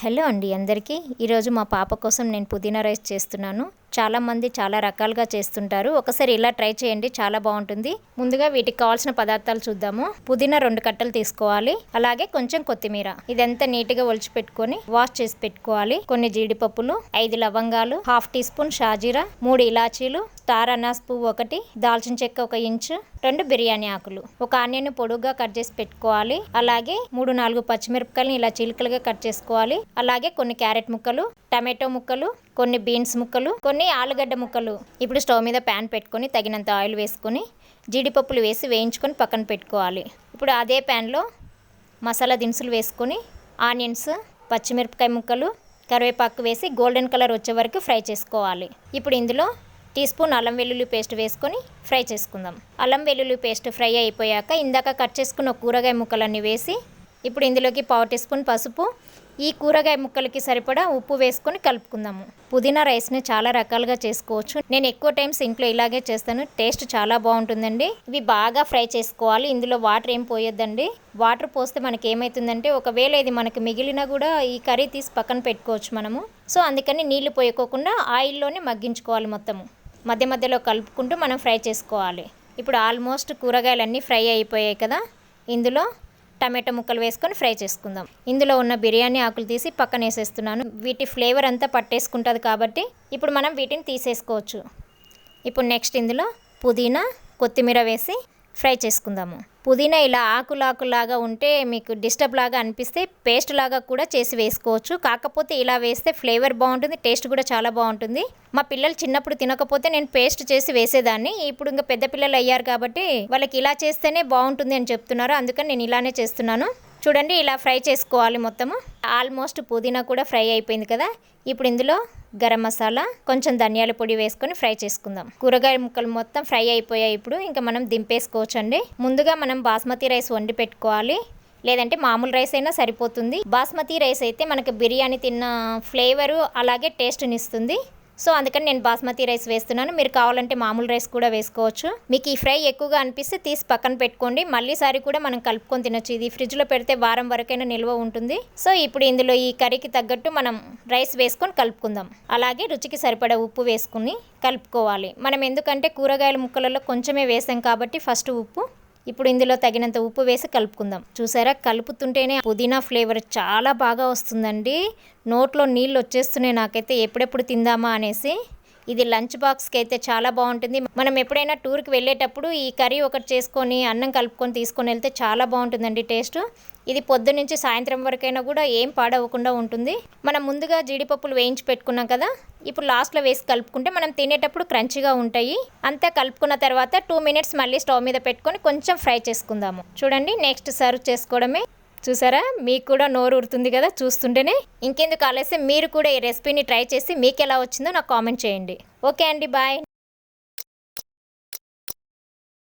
Hello అండి అందరికీ. ఈరోజు మా పాప కోసం నేను పుదీనా రైస్ చేస్తున్నాను. చాలామంది చాలా రకాలుగా చేస్తుంటారు. ఒకసారి ఇలా ట్రై చేయండి చాలా బాగుంటుంది. ముందుగా వీటికి కావాల్సిన పదార్థాలు చూద్దాము. పుదీనా రెండు కట్టలు తీసుకోవాలి. అలాగే కొంచెం కొత్తిమీర. ఇదంతా నీట్గా ఒలిచి పెట్టుకొని వాష్ చేసి పెట్టుకోవాలి. కొన్ని జీడిపప్పులు ఐదు లవంగాలు హాఫ్ టీ స్పూన్ షాజీరా మూడు ఇలాచీలు స్టార్ అనాస్ పువ్వు ఒకటి దాల్చిన చెక్క ఒక ఇంచు రెండు బిర్యానీ ఆకులు. ఒక ఆనియన్ పొడుగ్గా కట్ చేసి పెట్టుకోవాలి. అలాగే మూడు నాలుగు పచ్చిమిరపకాయలు ఇలా చిలుకలుగా కట్ చేసుకోవాలి. అలాగే కొన్ని క్యారెట్ ముక్కలు టమాటో ముక్కలు కొన్ని బీన్స్ ముక్కలు కొన్ని ఆలుగడ్డ ముక్కలు. ఇప్పుడు స్టవ్ మీద ప్యాన్ పెట్టుకొని తగినంత ఆయిల్ వేసుకొని జీడిపప్పులు వేసి వేయించుకొని పక్కన పెట్టుకోవాలి. ఇప్పుడు అదే ప్యాన్లో మసాలా దినుసులు వేసుకొని ఆనియన్స్ పచ్చిమిరపకాయ ముక్కలు కరివేపాకు వేసి గోల్డెన్ కలర్ వచ్చే వరకు ఫ్రై చేసుకోవాలి. ఇప్పుడు ఇందులో టీ స్పూన్ అల్లం వెల్లుల్లి పేస్ట్ వేసుకొని ఫ్రై చేసుకుందాం. అల్లం వెల్లుల్లి పేస్ట్ ఫ్రై అయిపోయాక ఇందాక కట్ చేసుకున్న కూరగాయ ముక్కలన్నీ వేసి ఇప్పుడు ఇందులోకి పావు టీ స్పూన్ పసుపు ఈ కూరగాయ ముక్కలకి సరిపడా ఉప్పు వేసుకొని కలుపుకుందాము. పుదీనా రైస్ని చాలా రకాలుగా చేసుకోవచ్చు. నేను ఎక్కువ టైమ్స్ ఇంట్లో ఇలాగే చేస్తాను. టేస్ట్ చాలా బాగుంటుందండి. ఇవి బాగా ఫ్రై చేసుకోవాలి. ఇందులో వాటర్ ఏం పోయొద్దండి. వాటర్ పోస్తే మనకి ఏమవుతుందంటే ఒకవేళ ఇది మనకి మిగిలినా కూడా ఈ కర్రీ తీసి పక్కన పెట్టుకోవచ్చు మనము. సో అందుకని నీళ్ళు పోయకోకుండా ఆయిల్లోనే మగ్గించుకోవాలి మొత్తము. మధ్య మధ్యలో కలుపుకుంటూ మనం ఫ్రై చేసుకోవాలి. ఇప్పుడు ఆల్మోస్ట్ కూరగాయలన్నీ ఫ్రై అయిపోయాయి కదా. ఇందులో టమాటో ముక్కలు వేసుకొని ఫ్రై చేసుకుందాం. ఇందులో ఉన్న బిర్యానీ ఆకులు తీసి పక్కన వేసేస్తున్నాను. వీటి ఫ్లేవర్ అంతా పట్టేసుకుంటుంది కాబట్టి ఇప్పుడు మనం వీటిని తీసేసుకోవచ్చు. ఇప్పుడు నెక్స్ట్ ఇందులో పుదీనా కొత్తిమీర వేసి ఫ్రై చేసుకుందాము. పుదీనా ఇలా ఆకులాకులాగా ఉంటే మీకు డిస్టర్బ్ లాగా అనిపిస్తే పేస్ట్ లాగా కూడా చేసి వేసుకోవచ్చు. కాకపోతే ఇలా వేస్తే ఫ్లేవర్ బాగుంటుంది టేస్ట్ కూడా చాలా బాగుంటుంది. మా పిల్లలు చిన్నప్పుడు తినకపోతే నేను పేస్ట్ చేసి వేసేదాన్ని. ఇప్పుడు ఇంకా పెద్ద పిల్లలు అయ్యారు కాబట్టి వాళ్ళకి ఇలా చేస్తేనే బాగుంటుంది అని చెప్తున్నారు. అందుకని నేను ఇలానే చేస్తున్నాను. చూడండి ఇలా ఫ్రై చేసుకోవాలి మొత్తము. ఆల్మోస్ట్ పుదీనా కూడా ఫ్రై అయిపోయింది కదా. ఇప్పుడు ఇందులో గరం మసాలా కొంచెం ధనియాల పొడి వేసుకొని ఫ్రై చేసుకుందాం. కూరగాయ ముక్కలు మొత్తం ఫ్రై అయిపోయాయి ఇప్పుడు. ఇంకా మనం దింపేసుకోవచ్చండి. ముందుగా మనం బాస్మతి రైస్ వండి పెట్టుకోవాలి. లేదంటే మామూలు రైస్ అయినా సరిపోతుంది. బాస్మతి రైస్ అయితే మనకి బిర్యానీ తిన్న ఫ్లేవరు అలాగే టేస్ట్ని ఇస్తుంది. సో అందుకని నేను బాస్మతి రైస్ వేస్తున్నాను. మీరు కావాలంటే మామూలు రైస్ కూడా వేసుకోవచ్చు. మీకు ఈ ఫ్రై ఎక్కువగా అనిపిస్తే తీసి పక్కన పెట్టుకోండి. మళ్ళీసారి కూడా మనం కలుపుకొని తినొచ్చు. ఇది ఫ్రిడ్జ్లో పెడితే వారం వరకైనా నిల్వ ఉంటుంది. సో ఇప్పుడు ఇందులో ఈ కర్రీకి తగ్గట్టు మనం రైస్ వేసుకొని కలుపుకుందాం. అలాగే రుచికి సరిపడా ఉప్పు వేసుకుని కలుపుకోవాలి. మనం ఎందుకంటే కూరగాయల ముక్కలలో కొంచెమే వేసాం కాబట్టి ఫస్ట్ ఉప్పు ఇప్పుడు ఇందులో తగినంత ఉప్పు వేసి కలుపుకుందాం. చూసారా? కలుపుతుంటేనే పుదీనా ఫ్లేవర్ చాలా బాగా వస్తుందండి. నోట్లో నీళ్ళు వచ్చేస్తున్నాయి నాకైతే. ఎప్పుడెప్పుడు తిందామా అనేసి ఇది లంచ్ బాక్స్కి అయితే చాలా బాగుంటుంది. మనం ఎప్పుడైనా టూర్కి వెళ్ళేటప్పుడు ఈ కర్రీ ఒకటి చేసుకొని అన్నం కలుపుకొని తీసుకొని వెళ్తే చాలా బాగుంటుందండి టేస్ట్. ఇది పొద్దు నుంచి సాయంత్రం వరకైనా కూడా ఏం పాడవకుండా ఉంటుంది. మనం ముందుగా జీడిపప్పులు వేయించి పెట్టుకున్నాం కదా ఇప్పుడు లాస్ట్లో వేసి కలుపుకుంటే మనం తినేటప్పుడు క్రంచిగా ఉంటాయి. అంతా కలుపుకున్న తర్వాత టూ మినిట్స్ మళ్ళీ స్టవ్ మీద పెట్టుకొని కొంచెం ఫ్రై చేసుకుందాము. చూడండి నెక్స్ట్ సర్వ్ చేసుకోవడమే. చూసారా? మీకు కూడా నోరు ఉరుతుంది కదా? చూస్తుంటేనే ఇంకెందుకు ఆలస్యం? మీరు కూడా ఈ రెసిపీని ట్రై చేసి మీకు ఎలా వచ్చిందో నాకు కామెంట్ చేయండి. ఓకే అండి బాయ్.